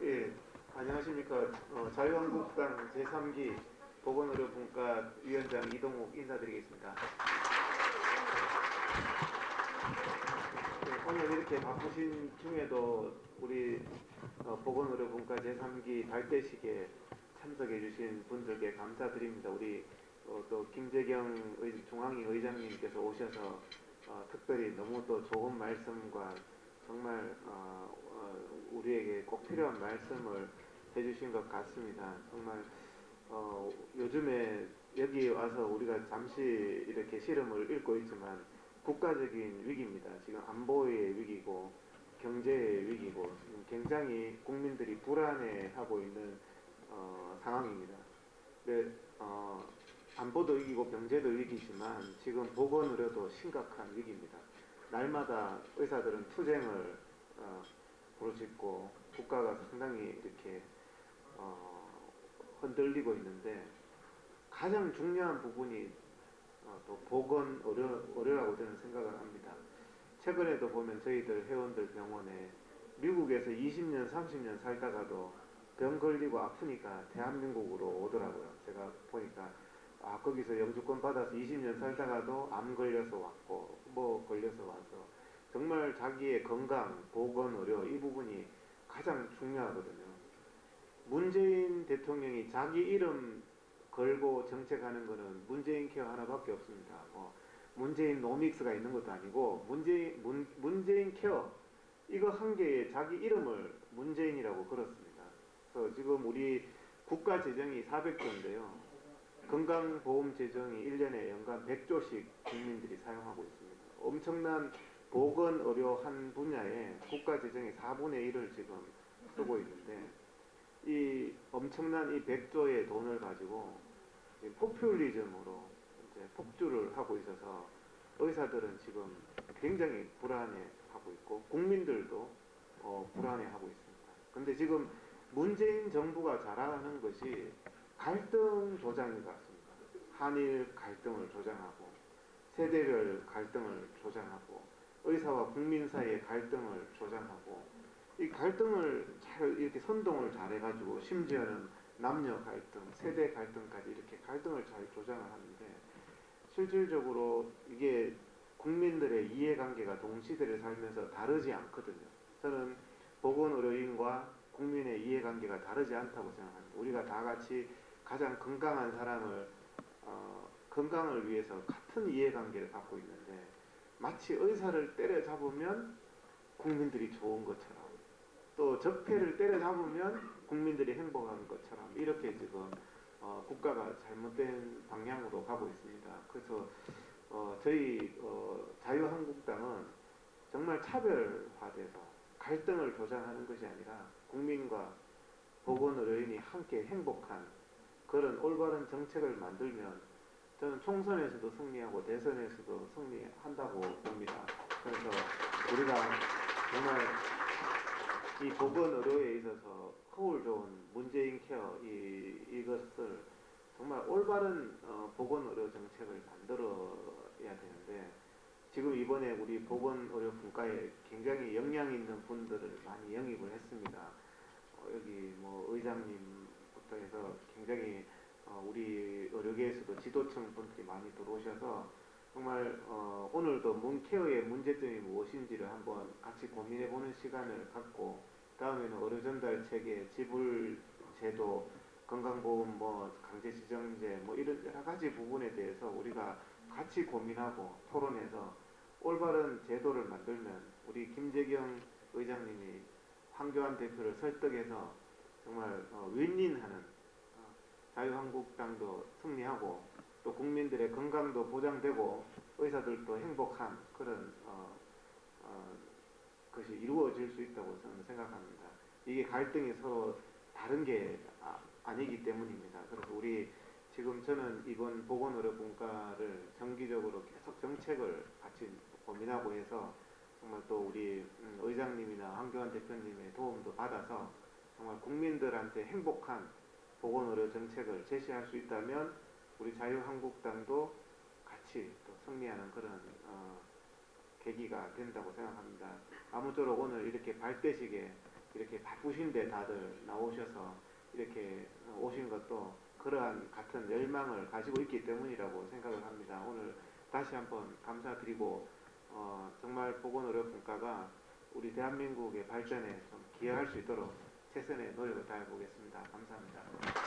예, 안녕하십니까. 어, 자유한국당 제3기 보건의료분과 위원장 이동욱 인사드리겠습니다. 네, 오늘 이렇게 바쁘신 중에도 우리 어, 보건의료분과 제3기 발대식에 참석해 주신 분들께 감사드립니다. 우리 어, 또 김재경 의, 중앙위 의장님께서 오셔서 어, 특별히 너무 또 좋은 말씀과 정말 어, 어, 우리에게 꼭 필요한 말씀을 해주신 것 같습니다. 정말 어, 요즘에 여기 와서 우리가 잠시 이렇게 시름을 읽고 있지만 국가적인 위기입니다. 지금 안보의 위기고 경제의 위기고 지금 굉장히 국민들이 불안해하고 있는 어, 상황입니다. 네, 어, 안보도 위기고 경제도 위기지만 지금 보건의료도 심각한 위기입니다. 날마다 의사들은 투쟁을 어, 부르짖고 국가가 상당히 이렇게 어, 흔들리고 있는데 가장 중요한 부분이 어, 또 보건 의료, 의료라고 저는 생각을 합니다. 최근에도 보면 저희들 회원들 병원에 미국에서 20년, 30년 살다가도 병 걸리고 아프니까 대한민국으로 오더라고요. 제가 보니까 아 거기서 영주권 받아서 20년 살다가도 암 걸려서 왔고 뭐 걸려서 와서 정말 자기의 건강, 보건, 의료 이 부분이 가장 중요하거든요. 문재인 대통령이 자기 이름 걸고 정책하는 거는 문재인 케어 하나밖에 없습니다. 뭐 문재인 노믹스가 있는 것도 아니고 문재인 문, 문재인 케어 이거 한 개에 자기 이름을 문재인이라고 걸었습니다. 그래서 지금 우리 국가 재정이 400조인데요. 건강보험 재정이 1년에 연간 100조씩 국민들이 사용하고 있습니다. 엄청난 보건 의료 한 분야에 국가 재정의 4분의 1을 지금 쓰고 있는데 이 엄청난 이 100조의 돈을 가지고 이 포퓰리즘으로 이제 폭주를 하고 있어서 의사들은 지금 굉장히 불안해하고 있고 국민들도 어, 불안해하고 있습니다. 근데 지금 문재인 정부가 잘하는 것이 갈등 조장인 것 같습니다. 한일 갈등을 조장하고 세대별 갈등을 조장하고 의사와 국민 사이의 갈등을 조장하고 이 갈등을 잘 이렇게 선동을 잘 해가지고 심지어는 남녀 갈등, 세대 갈등까지 이렇게 갈등을 잘 조장을 하는데 실질적으로 이게 국민들의 이해관계가 동시대를 살면서 다르지 않거든요. 저는 보건의료인과 국민의 이해관계가 다르지 않다고 생각합니다. 우리가 다 같이 가장 건강한 사람을 어, 건강을 위해서 같은 이해관계를 갖고 있는데 마치 의사를 때려잡으면 국민들이 좋은 것처럼 또 적폐를 때려잡으면 국민들이 행복한 것처럼 이렇게 지금 어, 국가가 잘못된 방향으로 가고 있습니다. 그래서 어, 저희 어, 자유한국당은 정말 차별화돼서 갈등을 조장하는 것이 아니라 국민과 보건 의료인이 함께 행복한 그런 올바른 정책을 만들면 저는 총선에서도 승리하고 대선에서도 승리한다고 봅니다. 그래서 우리가 정말 이 보건 의료에 있어서 허울 좋은 문재인 케어 이, 이것을 정말 올바른 어, 보건 의료 정책을 만들어야 되는데 지금 이번에 우리 보건 의료 분과에 굉장히 역량 있는 분들을 많이 영입을 했습니다. 어, 여기 뭐 의장님 부터 해서 굉장히 어, 우리 의료계에서도 지도층 분들이 많이 들어오셔서 정말 어, 오늘도 문케어의 문제점이 무엇인지를 한번 같이 고민해 보는 시간을 갖고 다음에는 의료 전달 체계, 지불 제도, 건강보험 뭐 강제 지정제 뭐 이런 여러 가지 부분에 대해서 우리가 같이 고민하고 토론해서 올바른 제도를 만들면 우리 김재경 의장님이 황교안 대표를 설득해서 정말 어, 윈윈하는 어, 자유한국당도 승리하고 또 국민들의 건강도 보장되고 의사들도 행복한 그런 어, 어, 것이 이루어질 수 있다고 저는 생각합니다. 이게 갈등이 서로 다른 게 아, 니기 때문입니다. 그래서 우리 지금 저는 이번 보건의료분과를 정기적으로 계속 정책을 같이 고민하고 해서 정말 또 우리 음, 의장님이나 황교안 대표님의 도움도 받아서 정말 국민들한테 행복한 보건의료 정책을 제시할 수 있다면 우리 자유한국당도 같이 또 승리하는 그런 어, 계기가 된다고 생각합니다. 아무쪼록 오늘 이렇게 발대식에 이렇게 바쁘신데 다들 나오셔서 이렇게 어, 오신 것도 그러한 같은 열망을 가지고 있기 때문이라고 생각을 합니다. 오늘 다시 한번 감사드리고 어, 정말 보건의료분과가 우리 대한민국의 발전에 좀 기여할 수 있도록 최선의 노력을 다해 보겠습니다. 감사합니다.